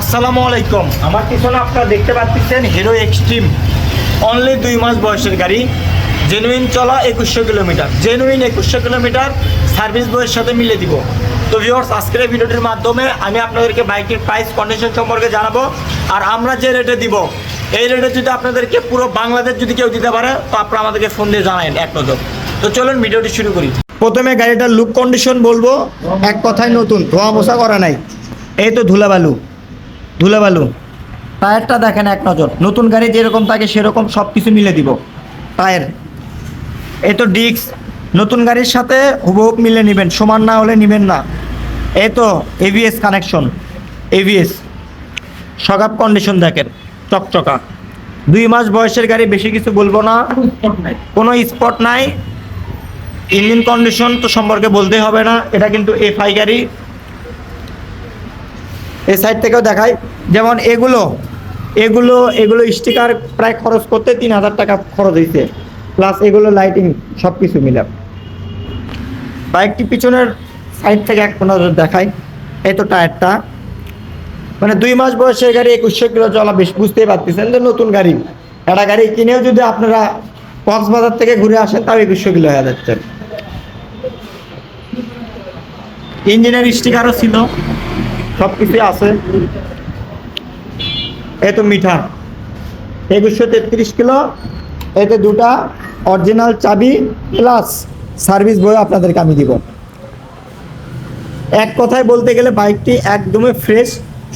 আসসালামু আলাইকুম। আমার পিছনে আপনারা দেখতে পাচ্ছেন হিরো এক্সট্রিম অনলি দুই মাস বয়সের গাড়ি। জেনুইন চলা একুশশো কিলোমিটার। জেনুইন একুশশো কিলোমিটার সার্ভিস বইয়ের সাথে মিলে দিব। তো ভিউয়ার্স আজকের এই ভিডিওটির মাধ্যমে আমি আপনাদেরকে বাইকের প্রাইস কন্ডিশন সম্পর্কে জানাব। আর আমরা যে রেটে দিব, এই রেটে যদি আপনাদেরকে পুরো বাংলাদেশ যদি কেউ দিতে পারে, তো আপনারা আমাদেরকে ফোন দিয়ে জানাবেন এক নজর। তো চলুন ভিডিওটি শুরু করি। প্রথমে গাড়িটার লুক কন্ডিশন বলব। এক কথায় নতুন, ধোয়া মোছা করা নাই। এই তো ধুলাবালু ধুলাবালু। টায়ারটা দেখেন এক নজর। নতুন গাড়ি যেরকম থাকে সেরকম সব কিছু মিলে দিব। টায়ার এই তো ডিস্ক। নতুন গাড়ির সাথে হুবহুব মিলে নেবেন। সমান না হলে নেবেন না। এই তো এভিএস কানেকশন এভিএস সগাপ কন্ডিশন দেখেন। চকচকা। দুই মাস বয়সের গাড়ি বেশি কিছু বলব না। কোনো স্পট নাই। ইঞ্জিন কন্ডিশন তো সম্পর্কে বলতে হবে না। এটা কিন্তু এফআই গাড়ি। এই সাইড থেকেও দেখাই। যেমন এগুলো এগুলো এগুলো স্টিকার প্রায় খরচ করতে তিন হাজার টাকা খরচ হয়েছে প্লাস এগুলো লাইটিং সব কিছু মিলে। বাইকটি পিছনের সাইড থেকে এক নজর দেখাই। এই তো টায়ারটা। মানে দুই মাস বয়সের গাড়ি একুশশো কিলো চলা বেশ বুঝতেই পারতেছেন যে নতুন গাড়ি। একটা গাড়ি কিনেও যদি আপনারা কক্সবাজার থেকে ঘুরে আসেন, তাও একুশশো কিলো হয়ে যাচ্ছেন ইঞ্জিনের স্টিকারও ছিল। সব কিছুই আছে। এই তো মিঠা। একুশশো তেত্রিশ কিলো। এতে দুটা অরিজিনাল চাবি প্লাস সার্ভিস বই আপনাদেরকে আমি দিব। এক কথায় বলতে গেলে বাইকটি একদমই ফ্রেশ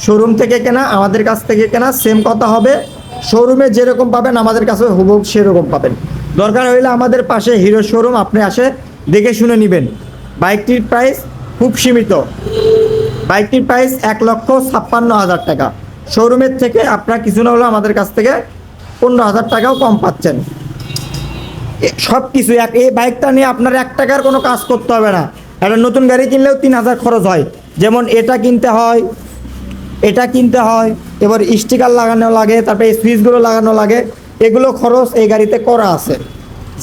শোরুম থেকে কেনা, আমাদের কাছ থেকে কেনা সেম কথা হবে। শোরুমে যেরকম পাবেন, আমাদের কাছে হুবহু সেরকম পাবেন। দরকার হইলে আমাদের পাশে হিরো শোরুম আপনি আসে দেখে শুনে নেবেন। বাইকটির প্রাইস খুব সীমিত। বাইকটির প্রাইস এক লক্ষ ছাপ্পান্ন হাজার টাকা। শোরুমের থেকে আপনারা কিছু না হলেও আমাদের কাছ থেকে পনেরো হাজার টাকাও কম পাচ্ছেন। সব কিছু এক, এই বাইকটা নিয়ে আপনার এক টাকার কোনো কাজ করতে হবে না। একটা নতুন গাড়ি কিনলেও তিন হাজার খরচ হয়। যেমন এটা কিনতে হয়, এটা কিনতে হয়, এবার স্টিকার লাগানো লাগে, তারপরে সুইচগুলো লাগানো লাগে, এগুলো খরচ এই গাড়িতে করা আছে।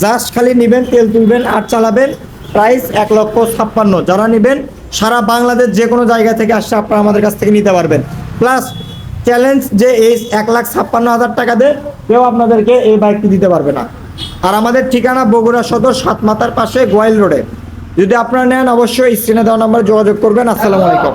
জাস্ট খালি নেবেন, তেল তুলবেন, আর চালাবেন প্রাইস এক লক্ষ ছাপ্পান্ন। যারা নেবেন সারা বাংলাদেশ যে কোনো জায়গা থেকে আসছে, আপনারা আমাদের কাছ থেকে নিতে পারবেন। প্লাস চ্যালেঞ্জ যে এই এক লাখ ছাপ্পান্ন হাজার টাকা দিয়ে কেউ আপনাদেরকে এই বাইকটি দিতে পারবে না। আর আমাদের ঠিকানা বগুড়া সদর সাতমাতার পাশে গোয়াইল রোডে। যদি আপনারা নেন, অবশ্যই স্ক্রিনে দেওয়া নাম্বারে যোগাযোগ করবেন। আসসালামু আলাইকুম।